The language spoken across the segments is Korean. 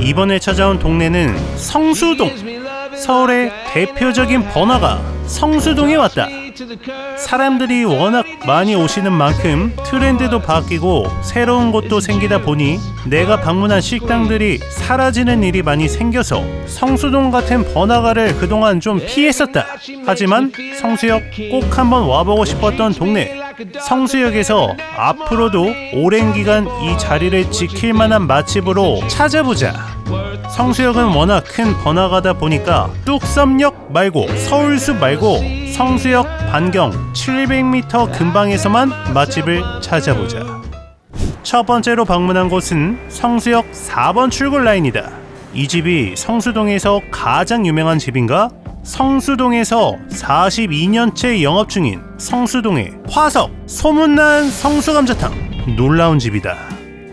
이번에 찾아온 동네는 성수동. 서울의 대표적인 번화가 성수동에 왔다. 사람들이 워낙 많이 오시는 만큼 트렌드도 바뀌고 새로운 곳도 생기다 보니 내가 방문한 식당들이 사라지는 일이 많이 생겨서 성수동 같은 번화가를 그동안 좀 피했었다. 하지만 성수역 꼭 한번 와보고 싶었던 동네. 성수역에서 앞으로도 오랜 기간 이 자리를 지킬 만한 맛집으로 찾아보자. 성수역은 워낙 큰 번화가다 보니까 뚝섬역 말고 서울숲 말고 성수역 반경 700m 근방에서만 맛집을 찾아보자. 첫 번째로 방문한 곳은 성수역 4번 출구 라인이다. 이 집이 성수동에서 가장 유명한 집인가? 성수동에서 42년째 영업 중인 성수동의 화석 소문난 성수감자탕 놀라운 집이다.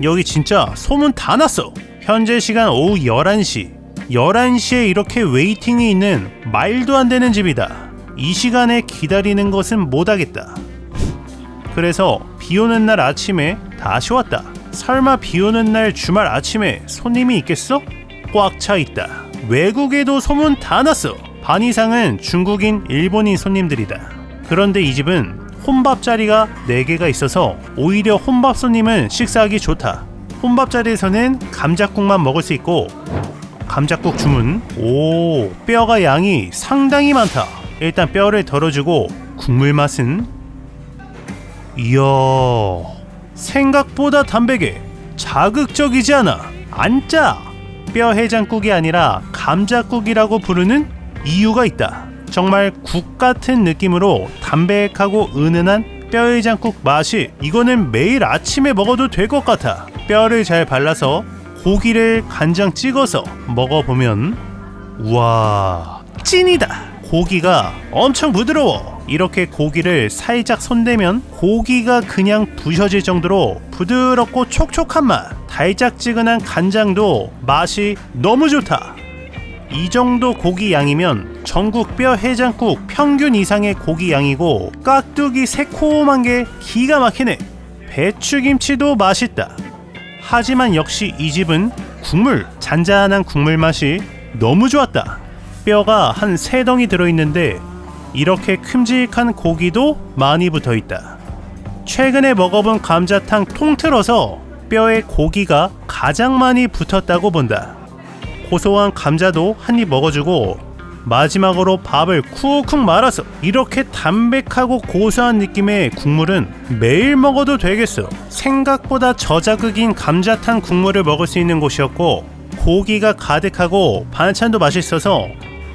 여기 진짜 소문 다 났어. 현재 시간 오후 11시. 11시에 이렇게 웨이팅이 있는 말도 안 되는 집이다. 이 시간에 기다리는 것은 못하겠다. 그래서 비 오는 날 아침에 다시 왔다. 설마 비 오는 날 주말 아침에 손님이 있겠어? 꽉 차 있다. 외국에도 소문 다 났어. 반 이상은 중국인, 일본인 손님들이다. 그런데 이 집은 혼밥 자리가 4개가 있어서 오히려 혼밥 손님은 식사하기 좋다. 혼밥 자리에서는 감자국만 먹을 수 있고 감자국 주문. 오, 뼈가 양이 상당히 많다. 일단 뼈를 덜어주고 국물 맛은 이야 생각보다 담백해 자극적이지 않아 안 짜. 뼈 해장국이 아니라 감자국이라고 부르는 이유가 있다. 정말 국 같은 느낌으로 담백하고 은은한 뼈 해장국 맛이 이거는 매일 아침에 먹어도 될 것 같아. 뼈를 잘 발라서 고기를 간장 찍어서 먹어보면 우와 찐이다. 고기가 엄청 부드러워. 이렇게 고기를 살짝 손대면 고기가 그냥 부셔질 정도로 부드럽고 촉촉한 맛. 달짝지근한 간장도 맛이 너무 좋다. 이 정도 고기 양이면 전국 뼈 해장국 평균 이상의 고기 양이고 깍두기 새콤한 게 기가 막히네. 배추김치도 맛있다. 하지만 역시 이 집은 국물, 잔잔한 국물 맛이 너무 좋았다. 뼈가 한 세 덩이 들어있는데 이렇게 큼직한 고기도 많이 붙어 있다. 최근에 먹어본 감자탕 통틀어서 뼈에 고기가 가장 많이 붙었다고 본다. 고소한 감자도 한 입 먹어주고 마지막으로 밥을 쿡쿡 말아서 이렇게 담백하고 고소한 느낌의 국물은 매일 먹어도 되겠어. 생각보다 저자극인 감자탕 국물을 먹을 수 있는 곳이었고 고기가 가득하고 반찬도 맛있어서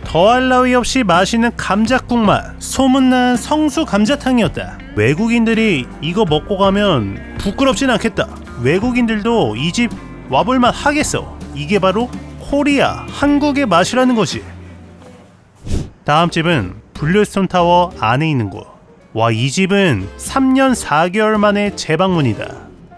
더할 나위 없이 맛있는 감자국 맛 소문난 성수 감자탕이었다. 외국인들이 이거 먹고 가면 부끄럽진 않겠다. 외국인들도 이 집 와볼만 하겠어. 이게 바로 코리아 한국의 맛이라는 것이. 다음 집은 블루스톤 타워 안에 있는 곳. 와, 이 집은 3년 4개월 만에 재방문이다.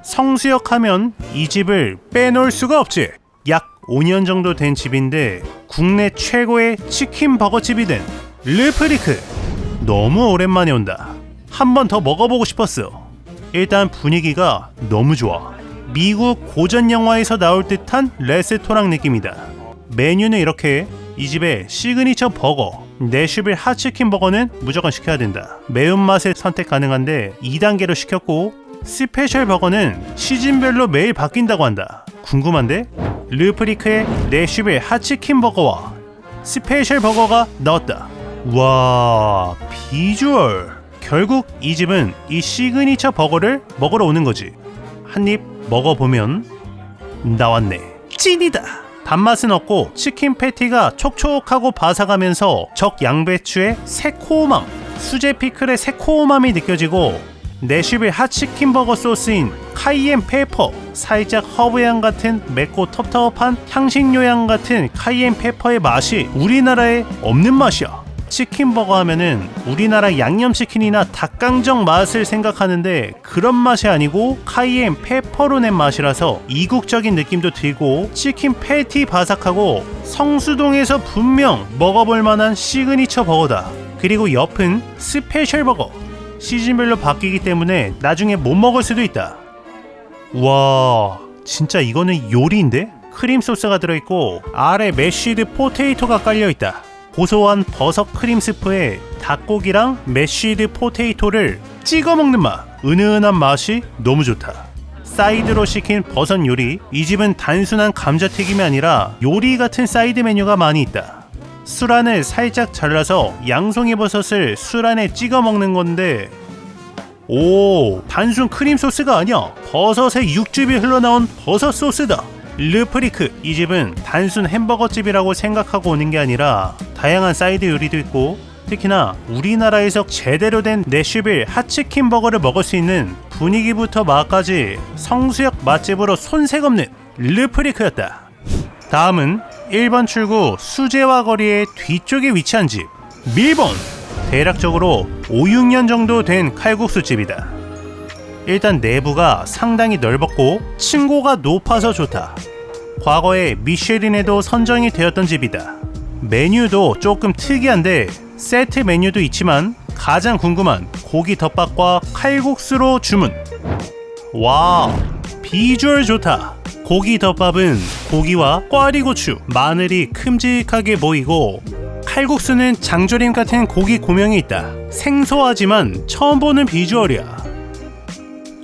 성수역 하면 이 집을 빼놓을 수가 없지. 약 5년 정도 된 집인데 국내 최고의 치킨 버거집이 된 르프리크. 너무 오랜만에 온다. 한 번 더 먹어보고 싶었어. 일단 분위기가 너무 좋아. 미국 고전 영화에서 나올 듯한 레스토랑 느낌이다. 메뉴는 이렇게 이 집의 시그니처 버거 내슈빌 핫치킨 버거는 무조건 시켜야 된다. 매운맛을 선택 가능한데 2단계로 시켰고 스페셜 버거는 시즌별로 매일 바뀐다고 한다. 궁금한데? 르프리크의 내슈빌 핫치킨 버거와 스페셜 버거가 나왔다. 와 비주얼. 결국 이 집은 이 시그니처 버거를 먹으러 오는 거지. 한 입 먹어보면 나왔네. 찐이다. 단맛은 없고 치킨 패티가 촉촉하고 바삭하면서 적 양배추의 새코함, 수제 피클의 새코함이 느껴지고 내슈빌 핫치킨 버거 소스인 카이엔 페퍼, 살짝 허브향 같은 맵고 텁텁한 향신료향 같은 카이엔 페퍼의 맛이 우리나라에 없는 맛이야. 치킨 버거 하면은 우리나라 양념치킨이나 닭강정 맛을 생각하는데 그런 맛이 아니고 카이엔 페퍼로 낸 맛이라서 이국적인 느낌도 들고 치킨 패티 바삭하고 성수동에서 분명 먹어볼 만한 시그니처 버거다. 그리고 옆은 스페셜 버거. 시즌별로 바뀌기 때문에 나중에 못 먹을 수도 있다. 와, 진짜 이거는 요리인데? 크림 소스가 들어있고 아래 메쉬드 포테이토가 깔려있다. 고소한 버섯 크림 스프에 닭고기랑 메쉬드 포테이토를 찍어 먹는 맛. 은은한 맛이 너무 좋다. 사이드로 시킨 버섯 요리. 이 집은 단순한 감자튀김이 아니라 요리 같은 사이드 메뉴가 많이 있다. 술안을 살짝 잘라서 양송이 버섯을 술 안에 찍어 먹는 건데 오 단순 크림 소스가 아니야 버섯의 육즙이 흘러나온 버섯 소스다 르프리크 이 집은 단순 햄버거 집이라고 생각하고 오는 게 아니라 다양한 사이드 요리도 있고 특히나 우리나라에서 제대로 된 내슈빌 핫치킨 버거를 먹을 수 있는 분위기부터 맛까지 성수역 맛집으로 손색 없는 르프리크였다. 다음은 1번 출구 수제화 거리의 뒤쪽에 위치한 집 밀본. 대략적으로 5, 6년 정도 된 칼국수 집이다 일단 내부가 상당히 넓었고 층고가 높아서 좋다 과거에 미쉐린에도 선정이 되었던 집이다 메뉴도 조금 특이한데 세트 메뉴도 있지만 가장 궁금한 고기 덮밥과 칼국수로 주문 와 비주얼 좋다 고기 덮밥은 고기와 꽈리고추, 마늘이 큼직하게 보이고 칼국수는 장조림 같은 고기 고명이 있다. 생소하지만 처음 보는 비주얼이야.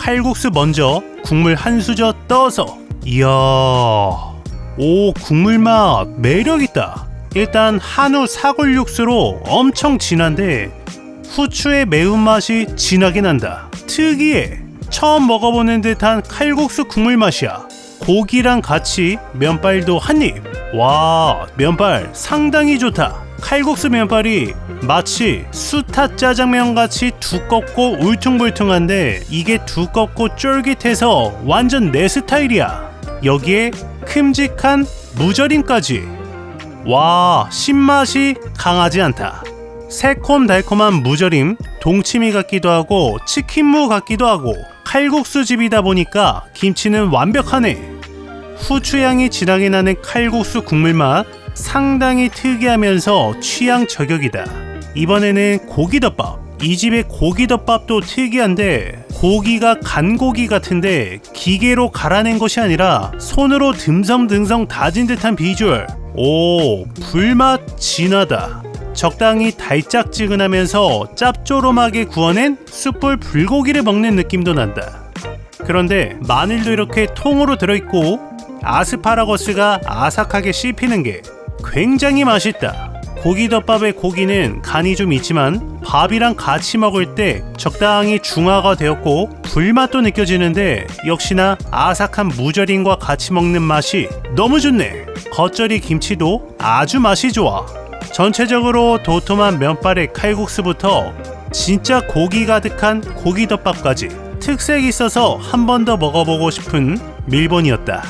칼국수 먼저 국물 한 수저 떠서 이야 오 국물 맛 매력 있다. 일단 한우 사골 육수로 엄청 진한데 후추의 매운맛이 진하게 난다. 특이해. 처음 먹어보는 듯한 칼국수 국물 맛이야. 고기랑 같이 면발도 한 입. 와, 면발 상당히 좋다. 칼국수 면발이 마치 수타 짜장면 같이 두껍고 울퉁불퉁한데 이게 두껍고 쫄깃해서 완전 내 스타일이야. 여기에 큼직한 무절임까지. 와, 신맛이 강하지 않다. 새콤달콤한 무절임, 동치미 같기도 하고 치킨무 같기도 하고 칼국수 집이다 보니까 김치는 완벽하네. 후추향이 진하게 나는 칼국수 국물 맛 상당히 특이하면서 취향 저격이다. 이번에는 고기덮밥. 이 집의 고기덮밥도 특이한데 고기가 간고기 같은데 기계로 갈아낸 것이 아니라 손으로 듬성듬성 다진 듯한 비주얼. 오, 불맛 진하다. 적당히 달짝지근하면서 짭조름하게 구워낸 숯불 불고기를 먹는 느낌도 난다. 그런데 마늘도 이렇게 통으로 들어있고 아스파라거스가 아삭하게 씹히는 게 굉장히 맛있다. 고기덮밥의 고기는 간이 좀 있지만 밥이랑 같이 먹을 때 적당히 중화가 되었고 불맛도 느껴지는데 역시나 아삭한 무절임과 같이 먹는 맛이 너무 좋네. 겉절이 김치도 아주 맛이 좋아. 전체적으로 도톰한 면발의 칼국수부터 진짜 고기 가득한 고기덮밥까지 특색 있어서 한 번 더 먹어보고 싶은 밀본이었다.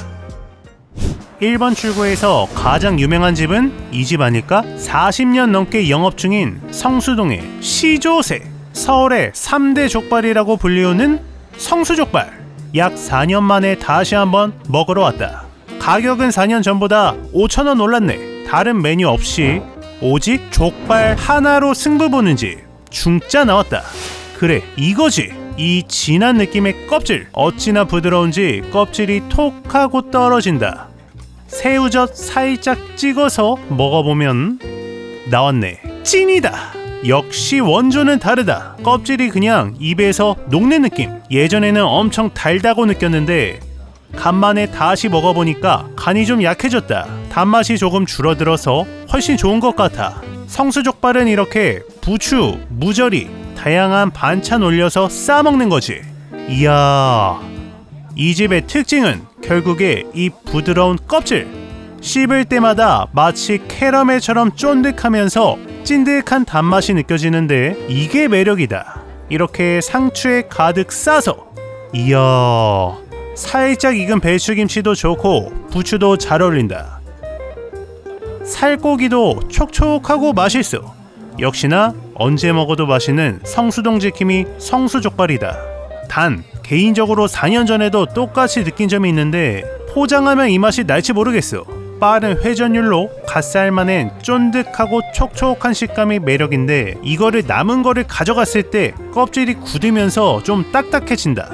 1번 출구에서 가장 유명한 집은 이 집 아닐까? 40년 넘게 영업 중인 성수동의 시조새 서울의 3대 족발이라고 불리우는 성수족발. 약 4년 만에 다시 한번 먹으러 왔다. 가격은 4년 전보다 5천원 올랐네. 다른 메뉴 없이 오직 족발 하나로 승부 보는 집 중짜 나왔다. 그래 이거지. 이 진한 느낌의 껍질. 어찌나 부드러운지 껍질이 톡 하고 떨어진다 새우젓 살짝 찍어서 먹어보면 나왔네. 찐이다. 역시 원조는 다르다. 껍질이 그냥 입에서 녹는 느낌. 예전에는 엄청 달다고 느꼈는데 간만에 다시 먹어보니까 간이 좀 약해졌다. 단맛이 조금 줄어들어서 훨씬 좋은 것 같아. 성수족발은 이렇게 부추, 무절이 다양한 반찬 올려서 싸먹는 거지. 이야 이 집의 특징은 결국에 이 부드러운 껍질 씹을 때마다 마치 캐러멜처럼 쫀득하면서 찐득한 단맛이 느껴지는데 이게 매력이다. 이렇게 상추에 가득 싸서 이야 살짝 익은 배추김치도 좋고 부추도 잘 어울린다. 살코기도 촉촉하고 맛있어. 역시나 언제 먹어도 맛있는 성수동 지킴이 성수족발이다. 단 개인적으로 4년 전에도 똑같이 느낀 점이 있는데 포장하면 이 맛이 날지 모르겠어. 빠른 회전율로 갓살만엔 쫀득하고 촉촉한 식감이 매력인데 이거를 남은 거를 가져갔을 때 껍질이 굳으면서 좀 딱딱해진다.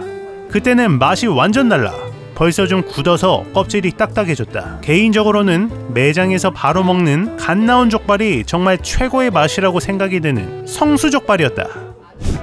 그때는 맛이 완전 달라. 벌써 좀 굳어서 껍질이 딱딱해졌다. 개인적으로는 매장에서 바로 먹는 갓 나온 족발이 정말 최고의 맛이라고 생각이 드는 성수 족발이었다.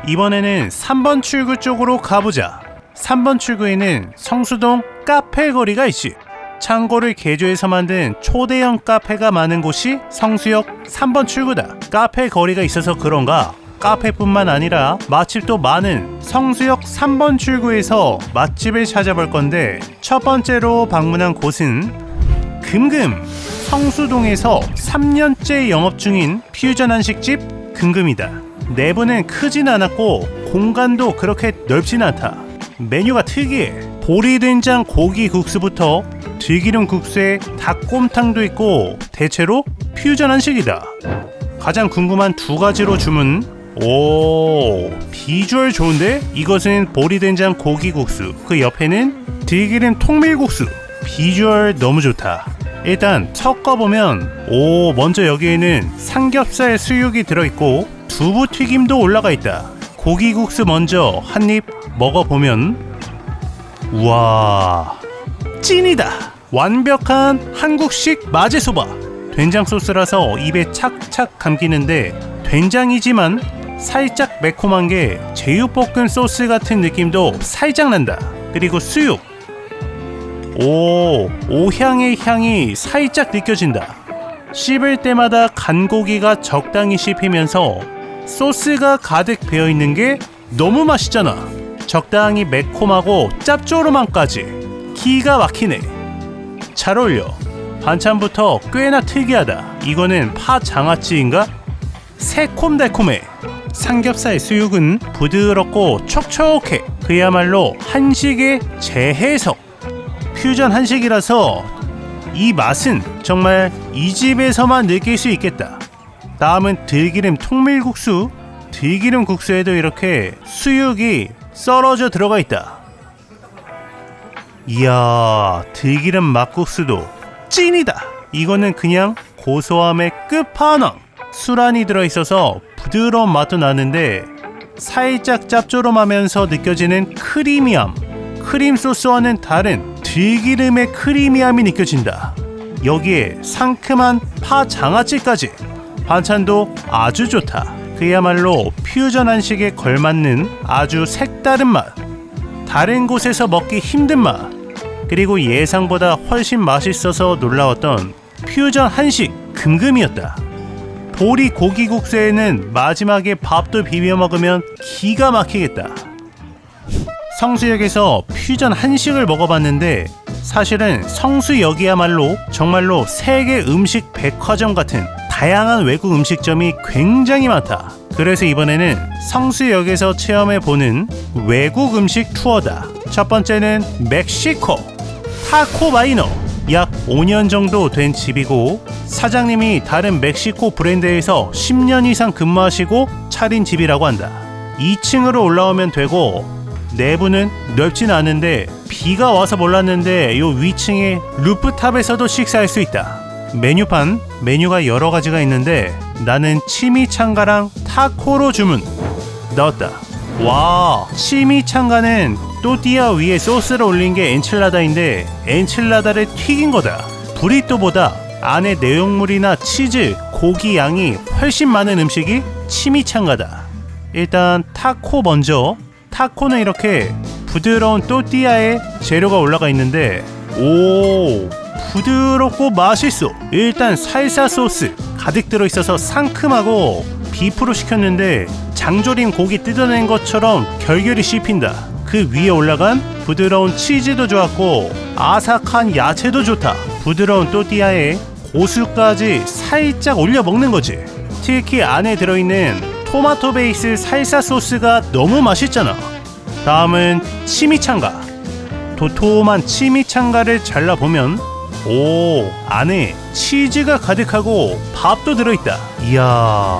이번에는 3번 출구 쪽으로 가보자. 3번 출구에는 성수동 카페 거리가 있지. 창고를 개조해서 만든 초대형 카페가 많은 곳이 성수역 3번 출구다. 카페 거리가 있어서 그런가 카페뿐만 아니라 맛집도 많은 성수역 3번 출구에서 맛집을 찾아볼 건데 첫 번째로 방문한 곳은 금금 성수동에서 3년째 영업 중인 퓨전 한식집 금금이다. 내부는 크진 않았고 공간도 그렇게 넓진 않다. 메뉴가 특이해. 보리된장 고기 국수부터 들기름 국수에 닭곰탕도 있고 대체로 퓨전 한식이다. 가장 궁금한 두 가지로 주문. 오, 비주얼 좋은데? 이것은 보리된장 고기 국수. 그 옆에는 들기름 통밀국수. 비주얼 너무 좋다. 일단 섞어보면 오 먼저 여기에는 삼겹살 수육이 들어있고 두부 튀김도 올라가 있다. 고기국수 먼저 한 입 먹어보면 우와 찐이다. 완벽한 한국식 마제소바. 된장 소스라서 입에 착착 감기는데 된장이지만 살짝 매콤한 게 제육볶음 소스 같은 느낌도 살짝 난다. 그리고 수육. 오, 오향의 향이 살짝 느껴진다. 씹을 때마다 간고기가 적당히 씹히면서 소스가 가득 배어 있는 게 너무 맛있잖아. 적당히 매콤하고 짭조름함까지 기가 막히네. 잘 어울려. 반찬부터 꽤나 특이하다. 이거는 파 장아찌인가? 새콤달콤해. 삼겹살 수육은 부드럽고 촉촉해. 그야말로 한식의 재해석. 퓨전 한식이라서 이 맛은 정말 이 집에서만 느낄 수 있겠다. 다음은 들기름 통밀국수. 들기름 국수에도 이렇게 수육이 썰어져 들어가 있다. 이야, 들기름 막국수도 찐이다. 이거는 그냥 고소함의 끝판왕. 술안이 들어있어서 부드러운 맛도 나는데 살짝 짭조름하면서 느껴지는 크리미함. 크림 소스와는 다른 들기름의 크리미함이 느껴진다. 여기에 상큼한 파 장아찌까지. 반찬도 아주 좋다. 그야말로 퓨전 한식에 걸맞는 아주 색다른 맛. 다른 곳에서 먹기 힘든 맛. 그리고 예상보다 훨씬 맛있어서 놀라웠던 퓨전 한식 금금이었다. 보리 고기 국수에는 마지막에 밥도 비벼 먹으면 기가 막히겠다. 성수역에서 퓨전 한식을 먹어봤는데 사실은 성수역이야말로 정말로 세계 음식 백화점 같은 다양한 외국 음식점이 굉장히 많다. 그래서 이번에는 성수역에서 체험해 보는 외국 음식 투어다. 첫 번째는 멕시코 타코 마이너 약 5년 정도 된 집이고 사장님이 다른 멕시코 브랜드에서 10년 이상 근무하시고 차린 집이라고 한다. 2층으로 올라오면 되고 내부는 넓진 않은데 비가 와서 몰랐는데 요 위층에 루프탑에서도 식사할 수 있다. 메뉴판 메뉴가 여러 가지가 있는데 나는 치미창가랑 타코로 주문 넣었다. 와 치미창가는 또띠아 위에 소스를 올린 게 엔칠라다인데 엔칠라다를 튀긴 거다. 브리또보다 안에 내용물이나 치즈, 고기 양이 훨씬 많은 음식이 치미창가다. 일단 타코 먼저 타코는 이렇게 부드러운 또띠아에 재료가 올라가 있는데 오 부드럽고 맛있어. 일단 살사 소스. 가득 들어있어서 상큼하고 비프로 시켰는데 장조림 고기 뜯어낸 것처럼 결결이 씹힌다. 그 위에 올라간 부드러운 치즈도 좋았고 아삭한 야채도 좋다. 부드러운 또띠아에 고수까지 살짝 올려 먹는 거지. 특히 안에 들어있는 토마토 베이스 살사 소스가 너무 맛있잖아. 다음은 치미창가. 도톰한 치미창가를 잘라보면 오 안에 치즈가 가득하고 밥도 들어있다. 이야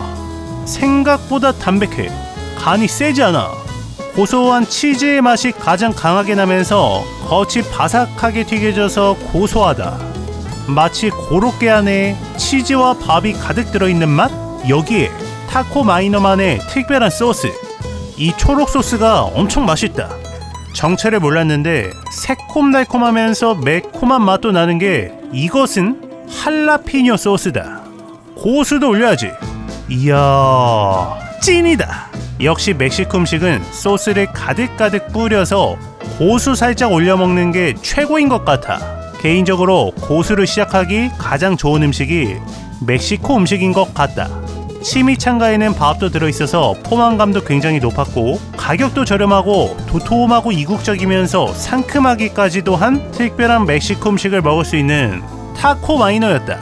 생각보다 담백해. 간이 세지 않아. 고소한 치즈의 맛이 가장 강하게 나면서 겉이 바삭하게 튀겨져서 고소하다. 마치 고로케 안에 치즈와 밥이 가득 들어있는 맛? 여기에 타코 마이너만의 특별한 소스. 이 초록 소스가 엄청 맛있다. 정체를 몰랐는데 새콤달콤하면서 매콤한 맛도 나는 게 이것은 할라피뇨 소스다. 고수도 올려야지. 이야, 찐이다. 역시 멕시코 음식은 소스를 가득가득 뿌려서 고수 살짝 올려 먹는 게 최고인 것 같아. 개인적으로 고수를 시작하기 가장 좋은 음식이 멕시코 음식인 것 같다. 치미창가에는 밥도 들어있어서 포만감도 굉장히 높았고 가격도 저렴하고 도톰하고 이국적이면서 상큼하기까지도 한 특별한 멕시코 음식을 먹을 수 있는 타코 마이너였다.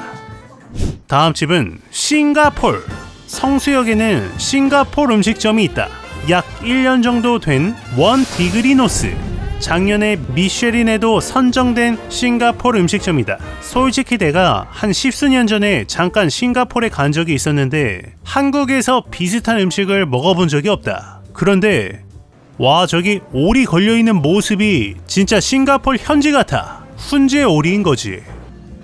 다음 집은 싱가폴. 성수역에는 싱가폴 음식점이 있다. 약 1년 정도 된 원 디그리노스. 작년에 미쉐린에도 선정된 싱가폴 음식점이다. 솔직히 내가 한 십수년 전에 잠깐 싱가폴에 간 적이 있었는데 한국에서 비슷한 음식을 먹어본 적이 없다. 그런데 와 저기 오리 걸려있는 모습이 진짜 싱가폴 현지 같아. 훈제 오리인 거지.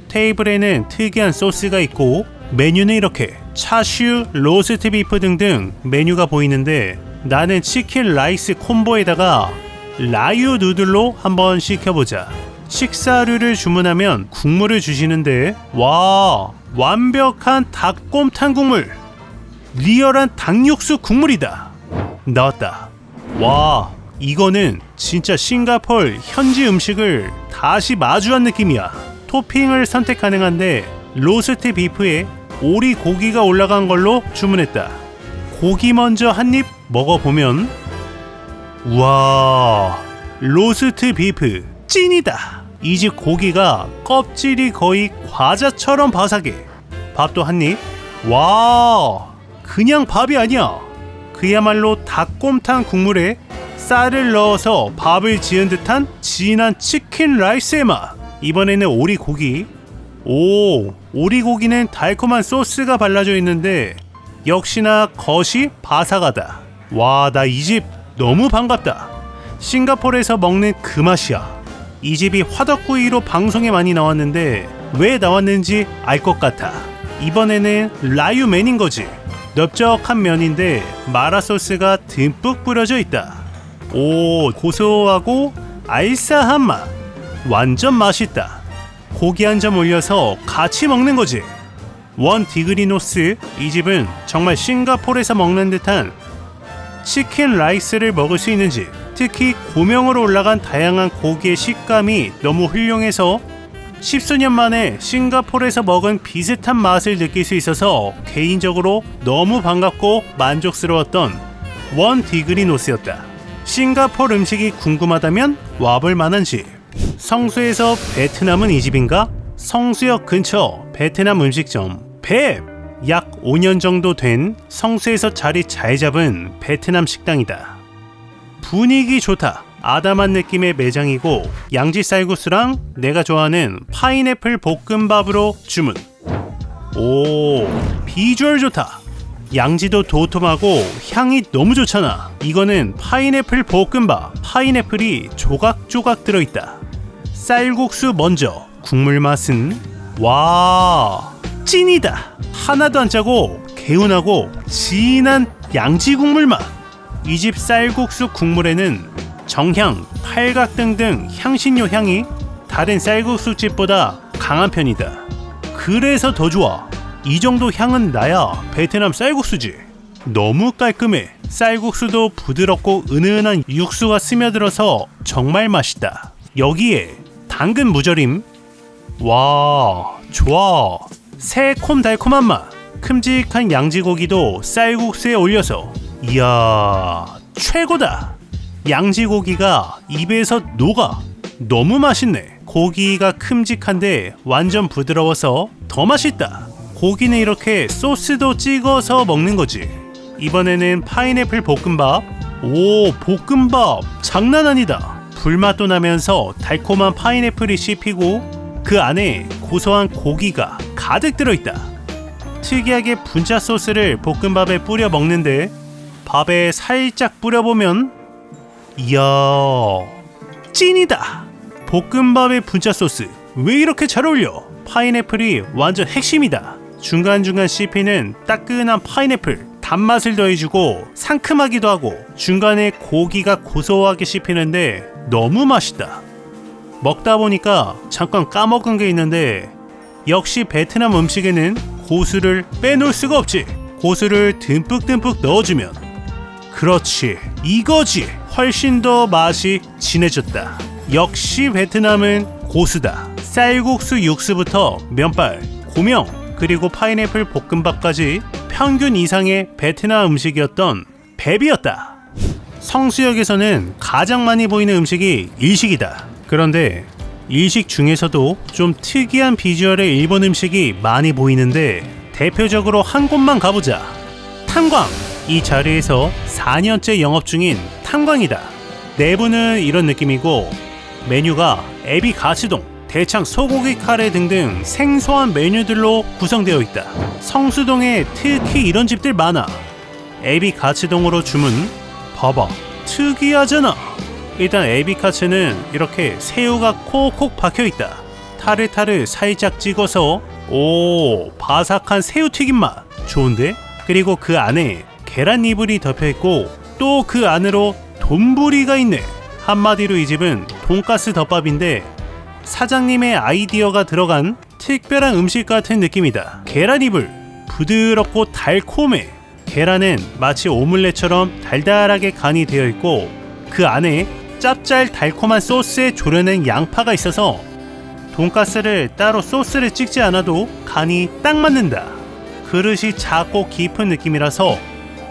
테이블에는 특이한 소스가 있고 메뉴는 이렇게 차슈, 로스트 비프 등등 메뉴가 보이는데 나는 치킨 라이스 콤보에다가 라유 누들로 한번 시켜보자. 식사류를 주문하면 국물을 주시는데 와 완벽한 닭곰탕 국물. 리얼한 닭육수 국물이다. 나왔다. 와 이거는 진짜 싱가폴 현지 음식을 다시 마주한 느낌이야. 토핑을 선택 가능한데 로스트 비프에 오리 고기가 올라간 걸로 주문했다. 고기 먼저 한 입 먹어보면 우와 로스트 비프 찐이다. 이 집 고기가 껍질이 거의 과자처럼 바삭해. 밥도 한입와 그냥 밥이 아니야. 그야말로 닭곰탕 국물에 쌀을 넣어서 밥을 지은 듯한 진한 치킨 라이스의 맛. 이번에는 오리고기. 오 오리고기는 달콤한 소스가 발라져 있는데 역시나 겉이 바삭하다. 와 나 이 집 너무 반갑다. 싱가포르에서 먹는 그 맛이야. 이 집이 화덕구이로 방송에 많이 나왔는데 왜 나왔는지 알 것 같아. 이번에는 라유맨인 거지. 넓적한 면인데 마라 소스가 듬뿍 뿌려져 있다. 오 고소하고 알싸한 맛. 완전 맛있다. 고기 한 점 올려서 같이 먹는 거지. 원 디그리노스 이 집은 정말 싱가포르에서 먹는 듯한 치킨 라이스를 먹을 수 있는 집 특히 고명으로 올라간 다양한 고기의 식감이 너무 훌륭해서 십수년 만에 싱가포르에서 먹은 비슷한 맛을 느낄 수 있어서 개인적으로 너무 반갑고 만족스러웠던 원 디그리 노스였다. 싱가포르 음식이 궁금하다면 와볼 만한 집. 성수에서 베트남은 이 집인가? 성수역 근처 베트남 음식점 뱁! 약 5년 정도 된 성수에서 자리 잘 잡은 베트남 식당이다. 분위기 좋다. 아담한 느낌의 매장이고 양지 쌀국수랑 내가 좋아하는 파인애플 볶음밥으로 주문. 오, 비주얼 좋다. 양지도 도톰하고 향이 너무 좋잖아. 이거는 파인애플 볶음밥. 파인애플이 조각조각 들어있다. 쌀국수 먼저. 국물 맛은 와 찐이다. 하나도 안 짜고 개운하고 진한 양지 국물 맛. 이 집 쌀국수 국물에는 정향, 팔각 등등 향신료 향이 다른 쌀국수 집보다 강한 편이다. 그래서 더 좋아. 이 정도 향은 나야 베트남 쌀국수지. 너무 깔끔해. 쌀국수도 부드럽고 은은한 육수가 스며들어서 정말 맛있다. 여기에 당근 무절임. 와, 좋아. 새콤달콤한 맛. 큼직한 양지고기도 쌀국수에 올려서 이야 최고다. 양지고기가 입에서 녹아. 너무 맛있네. 고기가 큼직한데 완전 부드러워서 더 맛있다. 고기는 이렇게 소스도 찍어서 먹는 거지. 이번에는 파인애플 볶음밥. 오, 볶음밥. 장난 아니다. 불맛도 나면서 달콤한 파인애플이 씹히고 그 안에 고소한 고기가 가득 들어있다. 특이하게 분자 소스를 볶음밥에 뿌려 먹는데 밥에 살짝 뿌려보면 이야 찐이다 볶음밥의 분짜 소스 왜 이렇게 잘 어울려 파인애플이 완전 핵심이다 중간중간 씹히는 따끈한 파인애플 단맛을 더해주고 상큼하기도 하고 중간에 고기가 고소하게 씹히는데 너무 맛있다. 먹다 보니까 잠깐 까먹은 게 있는데 역시 베트남 음식에는 고수를 빼놓을 수가 없지. 고수를 듬뿍듬뿍 넣어주면 그렇지 이거지 훨씬 더 맛이 진해졌다. 역시 베트남은 고수다. 쌀국수 육수부터 면발, 고명 그리고 파인애플 볶음밥까지 평균 이상의 베트남 음식이었던 뱀이었다. 성수역에서는 가장 많이 보이는 음식이 일식이다. 그런데 일식 중에서도 좀 특이한 비주얼의 일본 음식이 많이 보이는데 대표적으로 한 곳만 가보자. 탄광! 이 자리에서 4년째 영업 중인 탄광이다. 내부는 이런 느낌이고 메뉴가 에비 가츠동, 대창 소고기 카레 등등 생소한 메뉴들로 구성되어 있다. 성수동에 특히 이런 집들 많아. 에비 가츠동으로 주문. 봐봐. 특이하잖아. 일단 에비 카츠는 이렇게 새우가 콕콕 박혀 있다. 타르타르 살짝 찍어서 오 바삭한 새우튀김 맛 좋은데? 그리고 그 안에 계란 이불이 덮여 있고 또 그 안으로 돈부리가 있네. 한마디로 이 집은 돈가스 덮밥인데 사장님의 아이디어가 들어간 특별한 음식 같은 느낌이다. 계란 이불 부드럽고 달콤해. 계란은 마치 오믈렛처럼 달달하게 간이 되어 있고 그 안에 짭짤 달콤한 소스에 졸여낸 양파가 있어서 돈가스를 따로 소스를 찍지 않아도 간이 딱 맞는다. 그릇이 작고 깊은 느낌이라서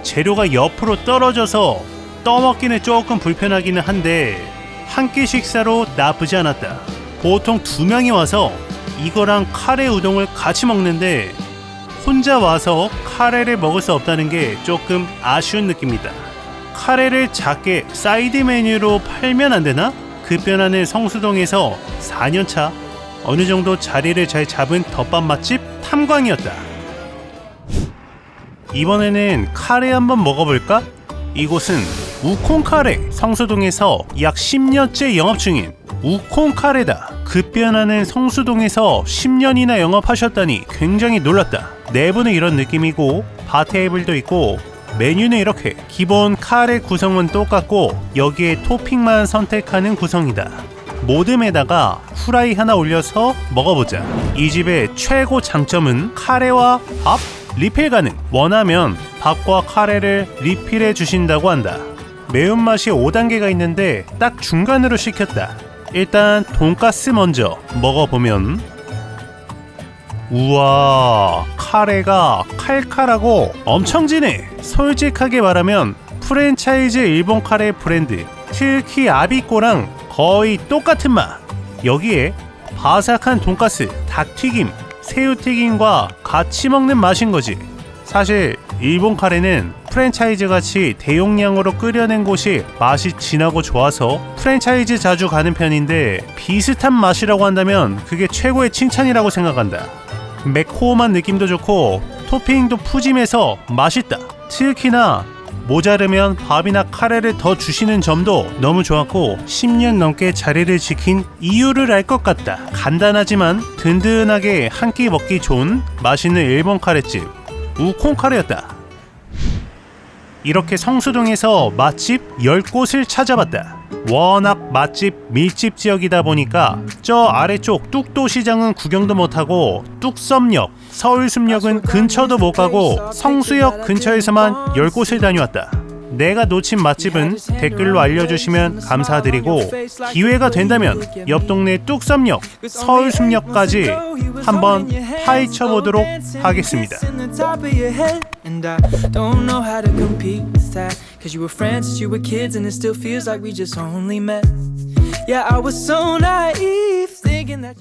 재료가 옆으로 떨어져서 떠먹기는 조금 불편하기는 한데 한 끼 식사로 나쁘지 않았다. 보통 두 명이 와서 이거랑 카레 우동을 같이 먹는데 혼자 와서 카레를 먹을 수 없다는 게 조금 아쉬운 느낌이다. 카레를 작게 사이드 메뉴로 팔면 안 되나? 급변하는 성수동에서 4년차 어느 정도 자리를 잘 잡은 덮밥 맛집 탐광이었다. 이번에는 카레 한번 먹어볼까? 이곳은 우콩 카레 성수동에서 약 10년째 영업 중인 우콩 카레다. 급변하는 성수동에서 10년이나 영업하셨다니 굉장히 놀랐다. 내부는 이런 느낌이고 바 테이블도 있고 메뉴는 이렇게 기본 카레 구성은 똑같고 여기에 토핑만 선택하는 구성이다. 모듬에다가 후라이 하나 올려서 먹어보자. 이 집의 최고 장점은 카레와 밥 리필 가능. 원하면 밥과 카레를 리필해 주신다고 한다. 매운맛이 5단계가 있는데 딱 중간으로 시켰다. 일단 돈가스 먼저 먹어보면 우와 카레가 칼칼하고 엄청 진해 솔직하게 말하면 프랜차이즈 일본 카레 브랜드 특히 아비꼬랑 거의 똑같은 맛. 여기에 바삭한 돈가스 닭튀김 새우튀김과 같이 먹는 맛인 거지. 사실 일본 카레는 프랜차이즈 같이 대용량으로 끓여낸 곳이 맛이 진하고 좋아서 프랜차이즈 자주 가는 편인데 비슷한 맛이라고 한다면 그게 최고의 칭찬이라고 생각한다. 매콤한 느낌도 좋고 토핑도 푸짐해서 맛있다. 특히나 모자르면 밥이나 카레를 더 주시는 점도 너무 좋았고 10년 넘게 자리를 지킨 이유를 알 것 같다. 간단하지만 든든하게 한 끼 먹기 좋은 맛있는 일본 카레집 우콩 카레였다. 이렇게 성수동에서 맛집 10곳을 찾아봤다. 워낙 맛집 밀집 지역이다 보니까 저 아래쪽 뚝도 시장은 구경도 못하고 뚝섬역, 서울숲역은 근처도 못 가고 성수역 근처에서만 10곳을 다녀왔다. 내가 놓친 맛집은 댓글로 알려주시면 감사드리고 기회가 된다면 옆 동네 뚝섬역, 서울숲역까지 한번 파헤쳐 보도록 하겠습니다. Yeah, I was so naive, thinking that.